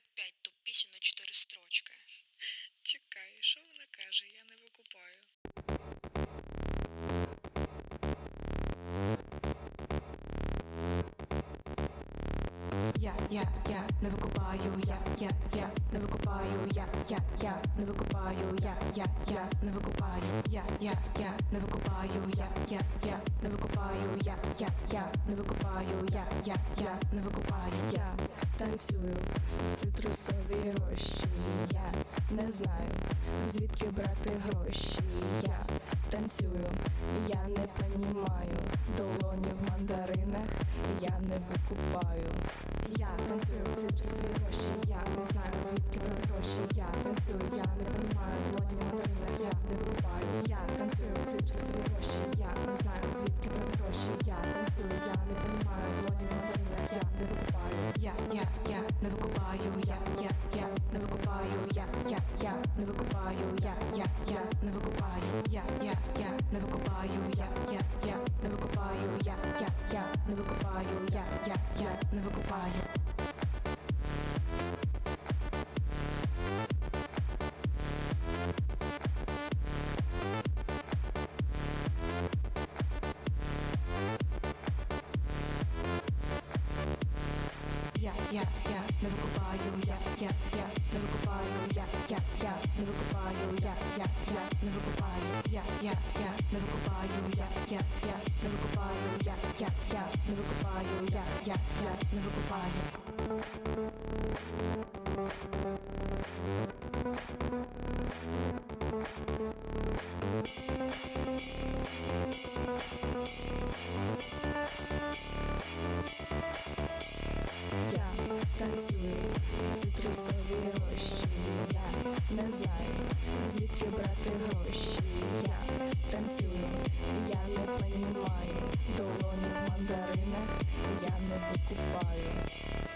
викупаю ту пісню на чотири строчки. Чекай, що вона каже? Я не викупаю. Я, я, я не викупаю, я, я, я не викупаю, я, я, я не викупаю, я, я, я не викупаю, я, я, я не викупаю, я, я, я не викупаю, я, я, я не викупаю, я, я, я не викупаю, я танцюю цитрусові рощі, я не знаю, звідки брати гроші, я танцюю, я не танцюю в цитрусові гроші, я не знаю, звідки брати гроші, я танцюю, я не понімаю, долоні в мандаринах, я не викупаю. Я танцюю в цитрусові гроші, я не знаю, звідки брати гроші, я танцюю, я не понімаю, долоні в мандаринах, я не викупаю. Я, я, я не викупаю, я, я, я не викупаю, я, я, я не викупаю, я, я, я не викупаю, я, я, я не викупаю, я, я, я не викупаю, я, я, я не викупаю, я, я, я не викупаю. yeah, yeah, lyrical bio, yeah, yeah, yeah, lyrical yeah, yeah, yeah, lyrical yeah, yeah, yeah, lyrical yeah, yeah, yeah, lyrical yeah, yeah, yeah, lyrical. Танцюю в цитрусові рощі, я не знаю, звідки брати гроші. Я танцюю, я не понімаю, долоні в мандаринах, я не викупаю.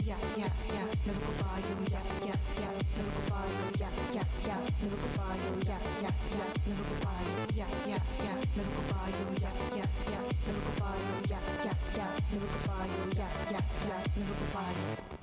Я, я, я не викупаю, я, я, я не викупаю, я, я, я не викупаю, я, я, я не викупаю, я, я, я не викупаю, я, я, я не викупаю, я, я, я не викупаю, я, я, я не викупаю.